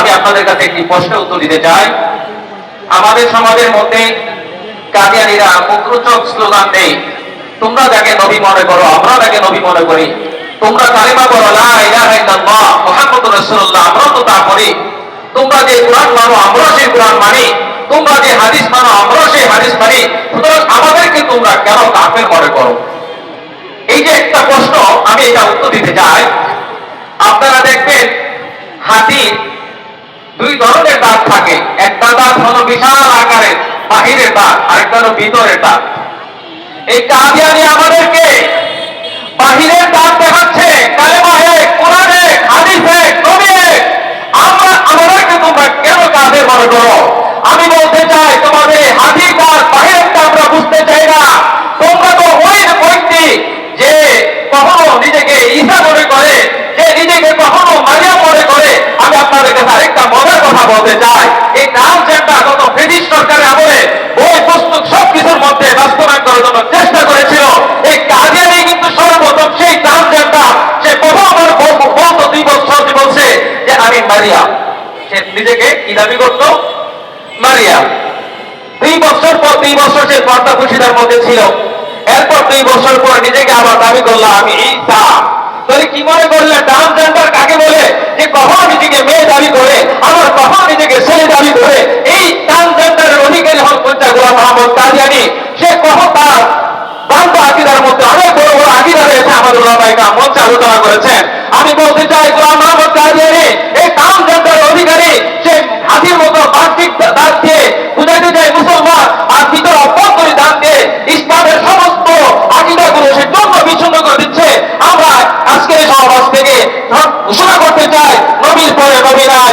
আমি আপনাদের কাছে একটি প্রশ্নের উত্তর দিতে চাই। আমাদের সমাজের মধ্যে কাদিয়ানিরা মুখরোচক স্লোগান দেয়, তোমরা যাকে নবী মনে করো, আমরা যাকে নবী মনে করি। তোমরা কালিমা করো লা ইলাহা আমরা তো তা করি। তোমরা যে কোরআন মানো আমরা সেই কোরআন মানি। তোমরা যে হাদিস মানো আমরা সেই হাদিস মানি। সুতরাং আমাদেরকে তোমরা কেন কাফের মনে করো? এই যে একটা প্রশ্ন, আমি এটা উত্তর দিতে চাই। আপনারা দেখবেন হাতির দুই ধরনের দাঁত থাকে। একটা দাঁত হলো বিশাল আকারের, বাহিরের দাঁত আরেকটা হলো ভিতরের দাঁত এই কাদিয়ানি আমাদেরকে বাহিরের দাঁত দেখাচ্ছে কালেমা হে কোরআন হে হাদিস হে নবী হে আমরা আমাদেরকে তোমরা কেন কাদের মনে করো আমি বলতে চাই তোমাদের এই হাতির দাঁত বাহিরের দাঁত আমরা বুঝতে চাই না তোমরা তো ওই ব্যক্তি যে কখনো নিজেকে ঈশা মনে করে যে নিজেকে কখনো মারিয়া মনে করে আমি আপনাদের কাছে আরেকটা মজার কথা বলতে চাই এই ট্রান্সজেন্ডার গত ব্রিটিশ সরকারের আমলে বই পুস্তক সব কিছুর মধ্যে বাস্তবায়ন করার জন্য চেষ্টা করেছিল, এই কাজিয়ানি কিন্তু সর্বপ্রথম সেই ট্রান্সজেন্ডার সে প্রথম বল- দুই বছর বলছে যে আমি মারিয়া। সে নিজেকে কি দাবি করতো? মারিয়া। দুই বছর পর দুই বছর সে পর্দা খুশিদার মধ্যে ছিল। এরপর দুই বছর পর নিজেকে আবার দাবি করলাম আমি ঈসা। তাহলে কি মনে করলেন ট্রান্সজেন্ডার কাকে বলে? যে কখন নিজেকে মেয়ে দাবি করে, আবার কখন নিজেকে ছেলে দাবি করে, এই ট্রান্সজেন্ডারের অধিকারী হল পঞ্চা গোলাম মোহাম্মদ কাদিয়ানি। সে কখন তার ভ্রান্ত আকিদার মধ্যে অনেক বড় বড় আকিদা রয়েছে আমাদের ওলামাইকা মঞ্চে আলোচনা করেছেন। আমি বলতে চাই, গোলাম মোহাম্মদ কাদিয়ানি, এই ট্রান্সজেন্ডারের অধিকারী, সে হাতির মতো বাহ্যিক দাঁত দিয়ে বুঝাইতে চাই মুসলমান, আর ভিতর অভ্যন্তরী দান দিয়ে ইসলামের সমস্ত আকিদাগুলো সে জন্য বিচ্ছিন্ন করে দিচ্ছে আমরা আজকে এই সমাজ থেকে ঘোষণা করতে চাই নবীর পরে নবী নাই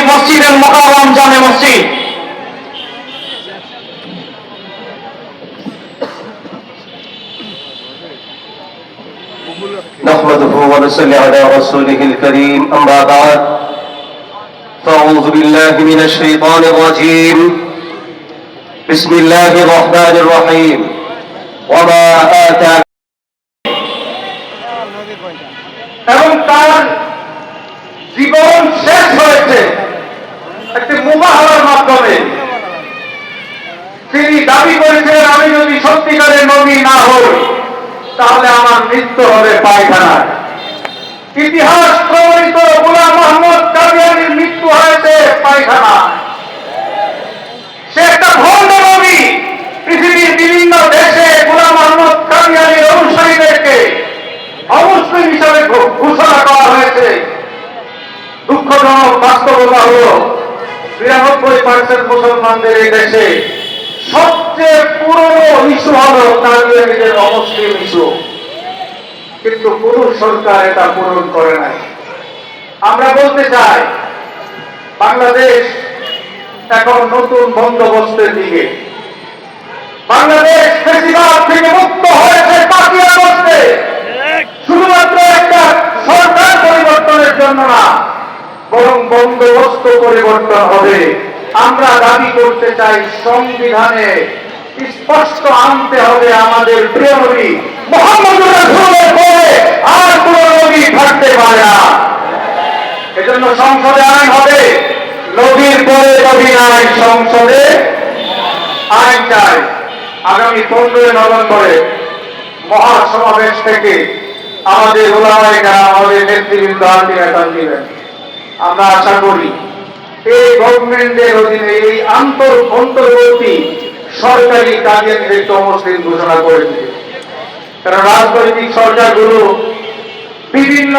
মসজিদের মোকাররম জামে মসজিদ نحمده ونصلي على رسوله الكريم أما بعد فأعوذ بالله من الشيطان الرجيم بسم الله الرحمن الرحيم وما آتاك এবং তার জীবন শেষ হয়েছে একটি মুবাহার মাধ্যমে তিনি দাবি করেছিলেন আমি যদি সত্যিকারের নবী না হই, তাহলে আমার মৃত্যু হবে পায়খানায়। ইতিহাস প্রমাণিত, গোলাম মোহাম্মদ কাদিয়ানির মৃত্যু হয়েছে পায়খানায়। সে একটা ভণ্ড নবী। পৃথিবীর বিভিন্ন দেশে গোলাম মোহাম্মদ কাদিয়ানির অনুসারীদেরকে অমুসলিম হিসাবে ঘোষণা করা হয়েছে। দুঃখজনক বাস্তবতা হল বিরানব্বই পার্সেন্ট মুসলমানদের এই দেশে সবচেয়ে পুরনো ইস্যু হল তাদের অমুসলিম ইস্যু। কিন্তু পুরুষ সরকার এটা পূরণ করে নাই। আমরা বলতে চাই, বাংলাদেশ এখন নতুন বন্দোবস্তের দিকে। বাংলাদেশ বেশিরভাগ থেকে মুক্ত হয়েছে পাঁচই আগস্টে শুধুমাত্র একটা সরকার পরিবর্তনের জন্য না বন্দোবস্ত পরিবর্তন হবে। আমরা দাবি করতে চাই সংবিধানে স্পষ্ট আনতে হবে আমাদের প্রিয় আর কোন নবী থাকতে পারে না। এজন্য সংসদে আইন হবে। নবীর পরে নবী নাই, সংসদে আইন চাই। আগামী পনেরোই নভেম্বরে মহাসমাবেশ থেকে আমাদের ওলামাইকা আমাদের নেতৃবৃন্দ আলটিমেটাম দিবেন। আমরা আশা করি এই গভর্নমেন্টের অধীনে এই আন্তর অন্তর্বর্তী সরকারি কাজের একটু মুসলিম ঘোষণা করেছে। কারণ রাজনৈতিক সরকারগুলো বিভিন্ন